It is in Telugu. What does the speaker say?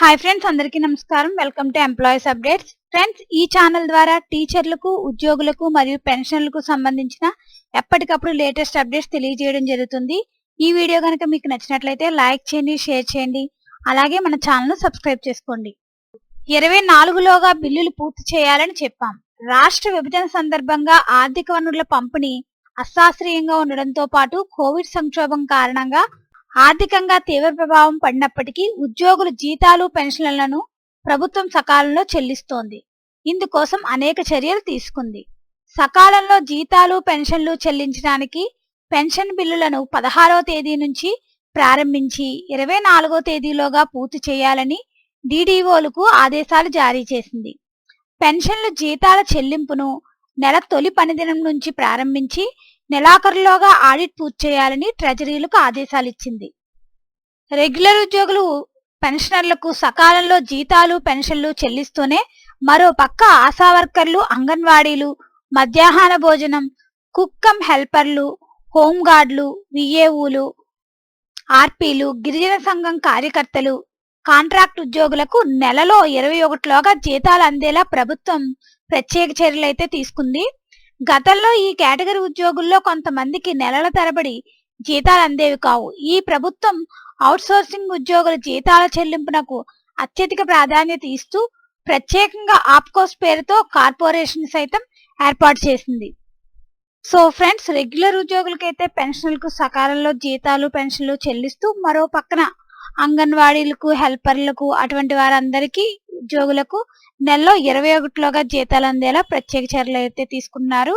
హాయ్ ఫ్రెండ్స్ అందరికీ నమస్కారం. Welcome to employees updates friends ఈ ఛానల్ ద్వారా టీచర్లకు ఉద్యోగులకు మరియు పెన్షన్లకు సంబంధించిన ఎప్పటికప్పుడు లేటెస్ట్ అప్డేట్స్ తెలియజేయడం జరుగుతుంది. ఈ వీడియో కనుక మీకు నచ్చినట్లయితే లైక్ చేయండి షేర్ చేయండి. అలాగే మన ఛానల్ సబ్స్క్రైబ్ చేసుకోండి. ఇరవై నాలుగులోగా బిల్లులు పూర్తి చేయాలని చెప్పాం. రాష్ట్ర విభజన సందర్భంగా ఆర్థిక వనరుల పంపిణీ అశాస్త్రీయంగా ఉండడంతో పాటు కోవిడ్ సంక్షోభం కారణంగా ఆర్థికంగా తీవ్ర ప్రభావం పడినప్పటికీ ఉద్యోగుల జీతాలు పెన్షన్లను ప్రభుత్వం సకాలంలో చెల్లిస్తోంది. ఇందుకోసం అనేక చర్యలు తీసుకుంది. సకాలంలో జీతాలు పెన్షన్లు చెల్లించడానికి పెన్షన్ బిల్లులను పదహారవ తేదీ నుంచి ప్రారంభించి ఇరవై నాలుగో తేదీలోగా పూర్తి చేయాలని డీడీఓలకు ఆదేశాలు జారీ చేసింది. పెన్షన్లు జీతాల చెల్లింపును నెల తొలి పనిదినం నుంచి ప్రారంభించి నెలాఖరులోగా ఆడిట్ పూర్తి చేయాలని ట్రెజరీలకు ఆదేశాలు ఇచ్చింది రెగ్యులర్ ఉద్యోగులు పెన్షనర్లకు సకాలంలో జీతాలు పెన్షన్లు చెల్లిస్తూనే మరో పక్క ఆశా వర్కర్లు అంగన్వాడీలు మధ్యాహ్న భోజనం కుక్కం హెల్పర్లు హోంగార్డులు విఏఓలు ఆర్పీలు గిరిజన సంఘం కార్యకర్తలు కాంట్రాక్ట్ ఉద్యోగులకు నెలలో ఇరవై ఒకటిలోగా జీతాలు అందేలా ప్రభుత్వం ప్రత్యేక చర్యలు అయితే తీసుకుంది. గతంలో ఈ కేటగిరీ ఉద్యోగుల్లో కొంతమందికి నెలల తరబడి జీతాలు అందేవి కావు. ఈ ప్రభుత్వం అవుట్సోర్సింగ్ ఉద్యోగుల జీతాల చెల్లింపునకు అత్యధిక ప్రాధాన్యత ఇస్తూ ప్రత్యేకంగా ఆప్కోస్ పేరుతో కార్పొరేషన్ సైతం ఏర్పాటు చేసింది. సో ఫ్రెండ్స్ రెగ్యులర్ ఉద్యోగులకైతే పెన్షన్లకు సకాలంలో జీతాలు పెన్షన్లు చెల్లిస్తూ మరో పక్కన అంగన్వాడీలకు హెల్పర్లకు అటువంటి వారందరికీ ఉద్యోగులకు నెలలో ఇరవై ఒకటిలోగా జీతాలు అందేలా ప్రత్యేక చర్యలు అయితే తీసుకున్నారు.